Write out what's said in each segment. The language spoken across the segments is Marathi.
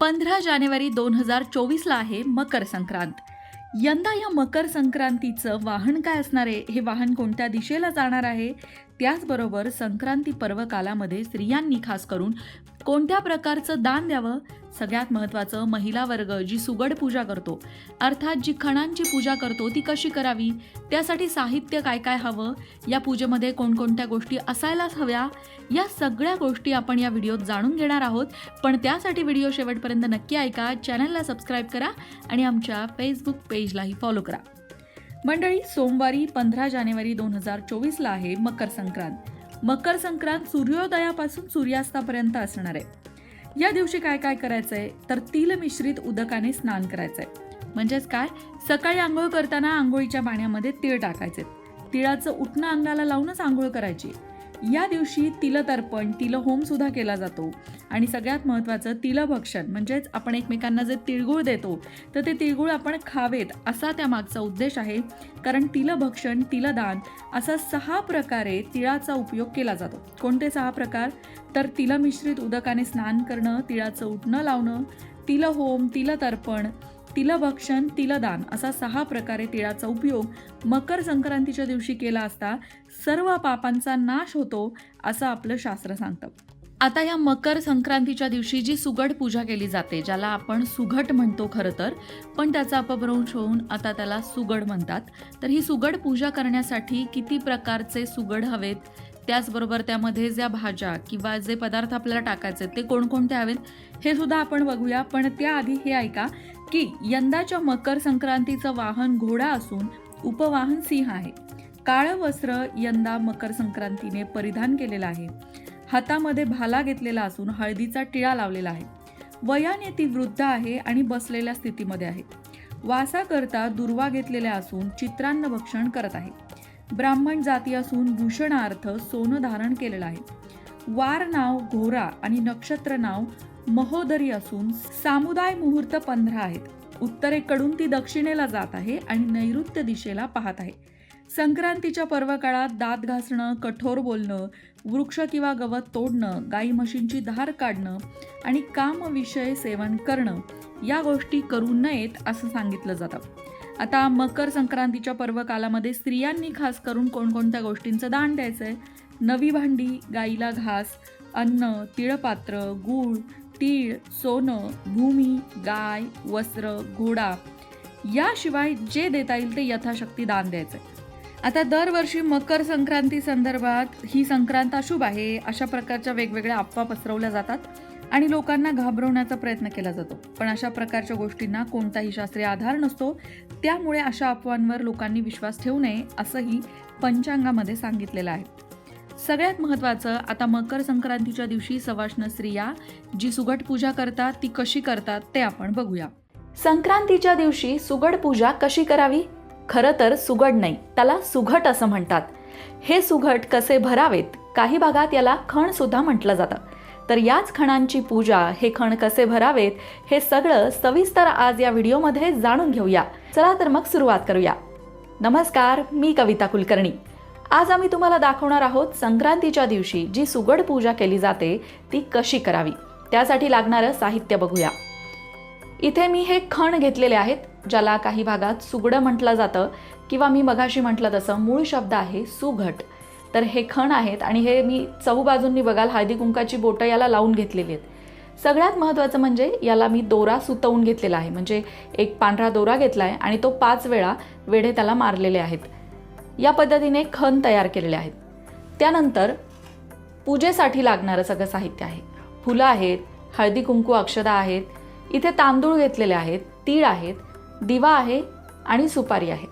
पंधरा जानेवारी दोन हजार चोवीसला आहे मकर संक्रांत. यंदा या मकर संक्रांतीचं वाहन काय असणार आहे? हे वाहन कोणत्या दिशेला जाणार आहे? त्याचबरोबर संक्रांती पर्व कालामध्ये स्त्रियांनी खास करून कोणत्या प्रकारचं दान द्यावं? सगळ्यात महत्त्वाचं महिला वर्ग जी सुगड पूजा करतो अर्थात जी खणांची पूजा करतो ती कशी करावी? त्यासाठी साहित्य काय काय हवं? या पूजेमध्ये कोणकोणत्या गोष्टी असायलाच हव्या? या सगळ्या गोष्टी आपण या व्हिडिओत जाणून घेणार आहोत. पण त्यासाठी व्हिडिओ शेवटपर्यंत नक्की ऐका चॅनलला सबस्क्राईब करा आणि आमच्या फेसबुक पेजलाही फॉलो करा. मंडळी सोमवारी पंधरा जानेवारी दोन हजार चोवीसला आहे मकर संक्रांत. मकर संक्रांत सूर्योदयापासून सूर्यास्तापर्यंत असणार आहे. या दिवशी काय काय करायचंय? तर तिल मिश्रित उदकाने स्नान करायचंय. म्हणजेच काय? सकाळी आंघोळ करताना आंघोळीच्या पाण्यामध्ये तीळ टाकायचे. तिळाचं उठणं अंगाला लावूनच आंघोळ करायची. या दिवशी तिलतर्पण तिलहोमसुद्धा केला जातो. आणि सगळ्यात महत्त्वाचं तिलभक्षण म्हणजेच आपण एकमेकांना जे तिळगुळ देतो तर ते तिळगुळ आपण खावेत असा त्या मागचा उद्देश आहे. कारण तिलभक्षण तिलदान असा सहा प्रकारे तिळाचा उपयोग केला जातो. कोणते सहा प्रकार? तर तिलमिश्रित उदकाने स्नान करणं तिळाचं उठणं लावणं तिलहोम तिलतर्पण तिलभक्षण तिलदान असा सहा प्रकारे तिळाचा उपयोग मकर संक्रांतीच्या दिवशी केला असता सर्व पापांचा नाश होतो असं आपलं शास्त्र सांगतं. आता या मकर संक्रांतीच्या दिवशी जी सुगड पूजा केली जाते ज्याला आपण सुघट म्हणतो खरं तर पण त्याचा अपभ्रंश होऊन आता त्याला सुगड म्हणतात. तर ही सुगड पूजा करण्यासाठी किती प्रकारचे सुगड हवेत? त्याचबरोबर त्यामध्ये ज्या भाज्या किंवा जे पदार्थ आपल्याला टाकायचे ते कोणकोणते हवेत? हे सुद्धा आपण बघूया. पण त्याआधी हे ऐका. की यंदाच्या मकर संक्रांतीचं वाहन घोडा असून उपवाहन सिंह आहे. काळं वस्त्र यंदा मकर संक्रांतीने परिधान केलेलं आहे. हातामध्ये भाला घेतलेला असून हळदीचा टिळा लावलेला आहे. वयाने ती वृद्ध आहे आणि बसलेल्या स्थितीमध्ये आहे. वासाकरता दुर्वा घेतलेल्या असून चित्रान्न भक्षण करत आहे. ब्राह्मण जाती असून भूषणार्थ सोनं धारण केलेलं आहे. वार नाव घोरा आणि नक्षत्र नाव महोदरी असून सामुदाय मुहूर्त पंधरा आहेत. उत्तरेकडून ती दक्षिणेला जात आहे आणि नैऋत्य दिशेला पाहत आहे. संक्रांतीच्या पर्वकाळात दात घासणं कठोर बोलणं वृक्ष किंवा गवत तोडणं गाई म्हशींची धार काढणं आणि कामविषय सेवन करणं या गोष्टी करू नयेत असं सांगितलं जातं. आता मकर संक्रांतीच्या पर्वकालामध्ये स्त्रियांनी खास करून कोणकोणत्या गोष्टींचं दान द्यायचं आहे नवी भांडी गाईला घास अन्न तिळपात्र गूळ तीळ सोनं भूमी गाय वस्त्र घोडा याशिवाय जे देता येईल ते यथाशक्ती दान द्यायचं आता दरवर्षी मकर संक्रांती संदर्भात ही संक्रांत अशुभ आहे अशा प्रकारच्या वेगवेगळ्या अफवा पसरवल्या जातात आणि लोकांना घाबरवण्याचा प्रयत्न केला जातो. पण अशा प्रकारच्या गोष्टींना कोणताही शास्त्रीय आधार नसतो. त्यामुळे अशा अफवांवर लोकांनी विश्वास ठेवू नये असंही पंचांगामध्ये सांगितलेलं आहे. सगळ्यात महत्त्वाचं आता मकर संक्रांतीच्या दिवशी सवाष्ण स्त्रिया जी सुगट पूजा करतात ती कशी करतात ते आपण बघूया. संक्रांतीच्या दिवशी सुगड पूजा कशी करावी? खरं तर सुगड नाही त्याला सुघट असं म्हणतात. हे सुघट कसे भरावेत? काही भागात याला खण सुद्धा म्हटलं जातं. तर याच खणांची पूजा हे खण कसे भरावेत हे सगळं सविस्तर आज या व्हिडिओमध्ये जाणून घेऊया. चला तर मग सुरुवात करूया. नमस्कार मी कविता कुलकर्णी. आज आम्ही तुम्हाला दाखवणार आहोत संक्रांतीच्या दिवशी जी सुगड पूजा केली जाते ती कशी करावी? त्यासाठी लागणारं साहित्य बघूया. इथे मी हे खण घेतलेले आहेत ज्याला काही भागात सुगडं म्हटलं जातं किंवा मी मघाशी म्हटलं तसं मूळ शब्द आहे सुघट. तर हे खण आहेत आणि हे मी चहूबाजूंनी बघाल हळदी कुंकाची बोटं याला लावून घेतलेली आहेत. सगळ्यात महत्त्वाचं म्हणजे याला मी दोरा सुतवून घेतलेला आहे. म्हणजे एक पांढरा दोरा घेतला आहे आणि तो पाच वेळा वेढे त्याला मारलेले आहेत. या पद्धतीने खण तयार केलेले आहेत. त्यानंतर पूजेसाठी लागणारं सगळं साहित्य आहे. फुलं आहेत हळदी कुंकू अक्षदा आहेत. इथे तांदूळ घेतलेले आहेत तीळ आहेत दिवा आहे आणि सुपारी आहे.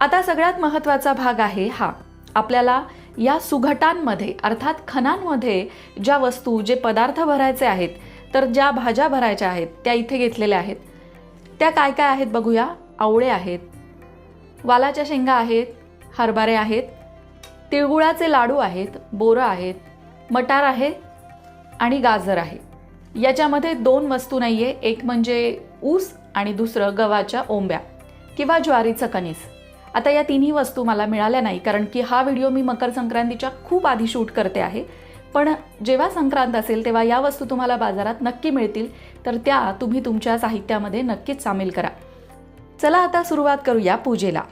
आता सगळ्यात महत्त्वाचा भाग आहे हा. आपल्याला या सुघटांमध्ये अर्थात खणांमध्ये ज्या वस्तू जे पदार्थ भरायचे आहेत तर ज्या भाज्या भरायच्या आहेत त्या इथे घेतलेल्या आहेत. त्या काय काय आहेत बघूया. आवळे आहेत वालाच्या शेंगा आहेत हरभरे आहेत तिळगुळाचे लाडू आहेत बोरं आहेत मटार आहे आणि गाजर आहे. याच्यामध्ये दोन वस्तू नाही आहे एक म्हणजे ऊस आणि दुसरं गव्हाच्या ओंब्या किंवा ज्वारीचं कणीस. आता या तिन्ही वस्तू मला मिळाल्या नाही कारण की हा व्हिडिओ मी मकर संक्रांतीच्या खूप आधी शूट करते आहे. पण जेव्हा संक्रांत असेल तेव्हा या वस्तू तुम्हाला बाजारात नक्की मिळतील तर त्या तुम्ही तुमच्या साहित्यामध्ये नक्कीच सामील करा. चला आता सुरुवात करूया पूजेला.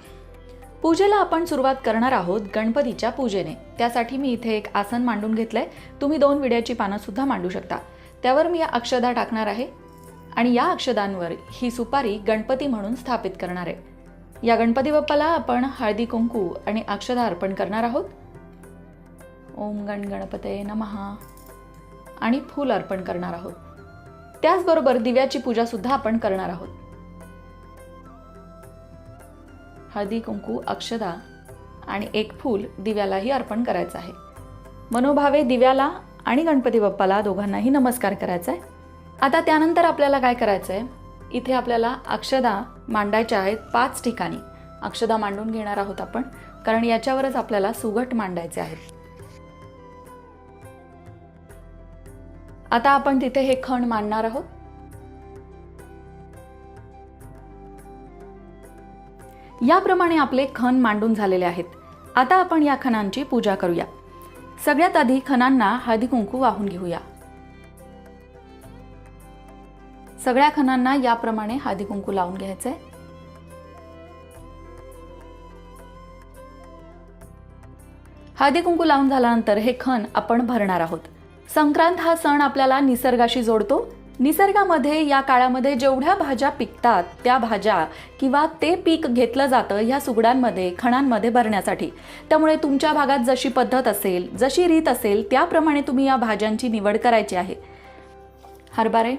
पूजेला आपण सुरुवात करणार आहोत गणपतीच्या पूजेने. त्यासाठी मी इथे एक आसन मांडून घेतलंय. तुम्ही दोन विड्याची पानंसुद्धा मांडू शकता. त्यावर मी या अक्षदा टाकणार आहे. आणि या अक्षदांवर ही सुपारी गणपती म्हणून स्थापित करणार आहे. या गणपती बाप्पाला आपण हळदी कुंकू आणि अक्षदा अर्पण करणार आहोत. ओम गण गणपते नमहा आणि फूल अर्पण करणार आहोत. त्याचबरोबर दिव्याची पूजासुद्धा आपण करणार आहोत. हळदी कुंकू अक्षदा आणि एक फूल दिव्यालाही अर्पण करायचं आहे. मनोभावे दिव्याला आणि गणपती बाप्पाला दोघांनाही नमस्कार करायचा आहे आता त्यानंतर आपल्याला काय करायचं आहे इथे आपल्याला अक्षदा मांडायच्या आहेत पाच ठिकाणी. अक्षदा मांडून घेणार आहोत आपण कारण याच्यावरच आपल्याला सुगट मांडायचे आहेत. आता आपण तिथे हे खण मांडणार आहोत. याप्रमाणे आपले खण मांडून झालेले आहेत. आता आपण या खणांची पूजा करूया. सगळ्यात आधी खणांना हळदी कुंकू वाहून घेऊया. सगळ्या खणांना याप्रमाणे हळदी कुंकू लावून घ्यायचंय हळदी कुंकू लावून झाल्यानंतर हे खण आपण भरणार आहोत. संक्रांत हा सण आपल्याला निसर्गाशी जोडतो. निसर्गामध्ये या काळामध्ये जेवढ्या भाज्या पिकतात त्या भाज्या किंवा ते पीक घेतलं जातं ह्या सुगडांमध्ये खणांमध्ये भरण्यासाठी. त्यामुळे तुमच्या भागात जशी पद्धत असेल जशी रीत असेल त्याप्रमाणे तुम्ही या भाज्यांची निवड करायची आहे. हरभरे.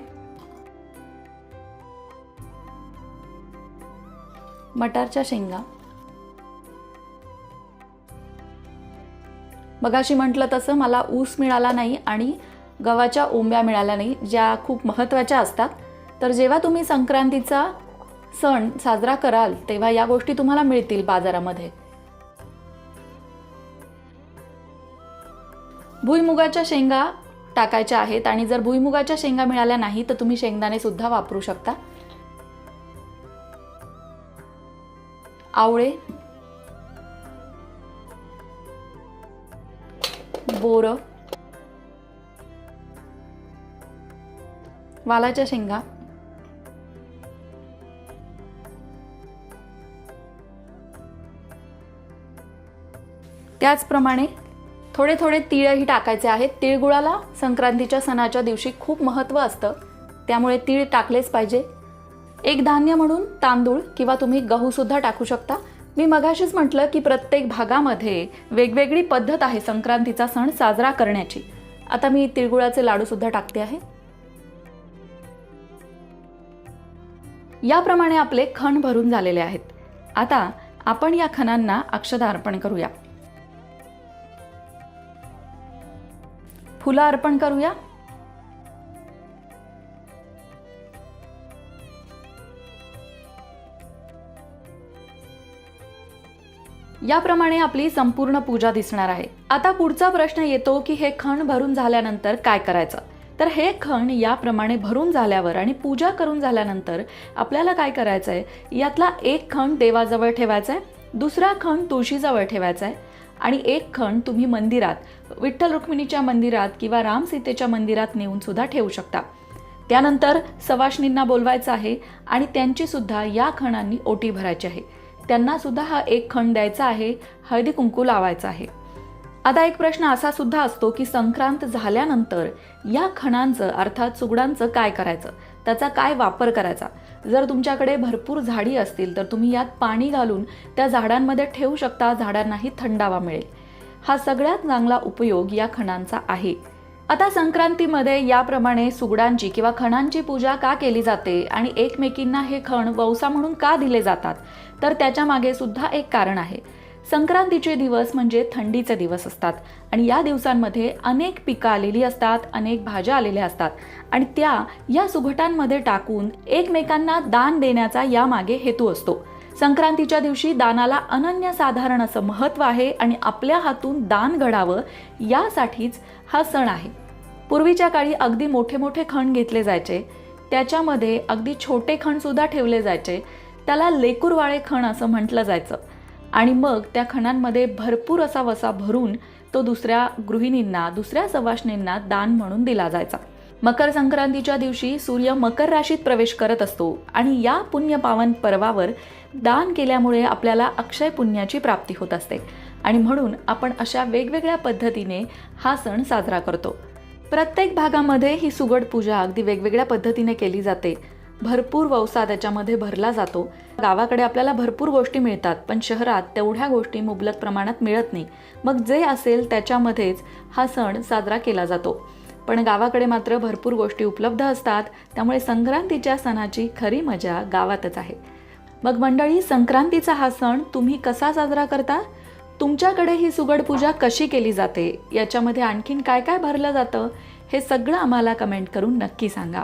मटारच्या शेंगा. मगाशी म्हटलं तसं मला ऊस मिळाला नाही आणि गव्हाच्या ओंब्या मिळाल्या नाही ज्या खूप महत्त्वाच्या असतात. तर जेव्हा तुम्ही संक्रांतीचा सण साजरा कराल तेव्हा या गोष्टी तुम्हाला मिळतील बाजारामध्ये. भुईमुगाच्या शेंगा टाकायच्या आहेत आणि जर भुईमुगाच्या शेंगा मिळाल्या नाही तर तुम्ही शेंगदाणे सुद्धा वापरू शकता. आवळे. बोरं. वालाच्या शेंगा. त्याचप्रमाणे थोडे थोडे तिळही टाकायचे आहेत. तिळगुळाला संक्रांतीच्या सणाच्या दिवशी खूप महत्त्व असतं. त्यामुळे तीळ टाकलेच पाहिजे. एक धान्य म्हणून तांदूळ किंवा तुम्ही गहूसुद्धा टाकू शकता. मी मगाशीच म्हटलं की प्रत्येक भागामध्ये वेगवेगळी पद्धत आहे संक्रांतीचा सण साजरा करण्याची. आता मी तिळगुळाचे लाडूसुद्धा टाकते आहे. याप्रमाणे आपले खण भरून झालेले आहेत. आता आपण या खणांना अक्षदा अर्पण करूया. फुलं अर्पण करूया. याप्रमाणे आपली संपूर्ण पूजा दिसणार आहे. आता पुढचा प्रश्न येतो की हे खण भरून झाल्यानंतर काय करायचं? तर हे खण याप्रमाणे भरून झाल्यावर आणि पूजा करून झाल्यानंतर आपल्याला काय करायचं आहे यातला एक खण देवाजवळ ठेवायचा आहे दुसरा खण तुळशीजवळ ठेवायचा आहे आणि एक खण तुम्ही मंदिरात विठ्ठल रुक्मिणीच्या मंदिरात किंवा राम सीतेच्या मंदिरात नेऊन सुद्धा ठेवू शकता. त्यानंतर सवाष्णींना बोलवायचं आहे आणि त्यांचीसुद्धा या खणांनी ओटी भरायची आहे. त्यांनासुद्धा हा एक खण द्यायचा आहे हळदी कुंकू लावायचा आहे. आता एक प्रश्न असा सुद्धा असतो की संक्रांत झाल्यानंतर या खणांचं अर्थात सुगडांचं काय करायचं? त्याचा काय वापर करायचा? जर तुमच्याकडे भरपूर झाडी असतील तर तुम्ही यात पाणी घालून त्या झाडांमध्ये ठेवू शकता झाडांनाही थंडावा मिळेल. हा सगळ्यात चांगला उपयोग या खणांचा आहे. आता संक्रांतीमध्ये याप्रमाणे सुगडांची किंवा खणांची पूजा का केली जाते आणि एकमेकींना हे खण वौसा म्हणून का दिले जातात? तर त्याच्यामागे सुद्धा एक कारण आहे. संक्रांतीचे दिवस म्हणजे थंडीचे दिवस असतात. आणि या दिवसांमध्ये अनेक पिकं आलेली असतात अनेक भाज्या आलेल्या असतात. आणि त्या या सुघटांमध्ये टाकून एकमेकांना दान देण्याचा यामागे हेतू असतो. संक्रांतीच्या दिवशी दानाला अनन्यसाधारण असं महत्त्व आहे आणि आपल्या हातून दान घडावं यासाठीच हा सण आहे. पूर्वीच्या काळी अगदी मोठे मोठे खण घेतले जायचे. त्याच्यामध्ये अगदी छोटे खणसुद्धा ठेवले जायचे. त्याला लेकुरवाळे खण असं म्हटलं जायचं. आणि मग त्या खणांमध्ये भरपूर असा वसा भरून तो दुसऱ्या गृहिणींना दुसऱ्या सवाशणींना दान म्हणून दिला जायचा. मकर संक्रांतीच्या दिवशी सूर्य मकर राशीत प्रवेश करत असतो आणि या पुण्य पावन पर्वावर दान केल्यामुळे आपल्याला अक्षय पुण्याची प्राप्ती होत असते. आणि म्हणून आपण अशा वेगवेगळ्या पद्धतीने हा सण साजरा करतो. प्रत्येक भागामध्ये ही सुगड पूजा अगदी वेगवेगळ्या पद्धतीने केली जाते. भरपूर वौसा त्याच्यामध्ये भरला जातो. गावाकडे आपल्याला भरपूर गोष्टी मिळतात पण शहरात तेवढ्या गोष्टी मुबलक प्रमाणात मिळत नाही. मग जे असेल त्याच्यामध्येच हा सण साजरा केला जातो. पण गावाकडे मात्र भरपूर गोष्टी उपलब्ध असतात त्यामुळे संक्रांतीच्या सणाची खरी मजा गावातच आहे. मग मंडळी संक्रांतीचा हा सण तुम्ही कसा साजरा करता? तुमच्याकडे ही सुगड पूजा कशी केली जाते? याच्यामध्ये आणखीन काय काय भरलं जातं? हे सगळं आम्हाला कमेंट करून नक्की सांगा.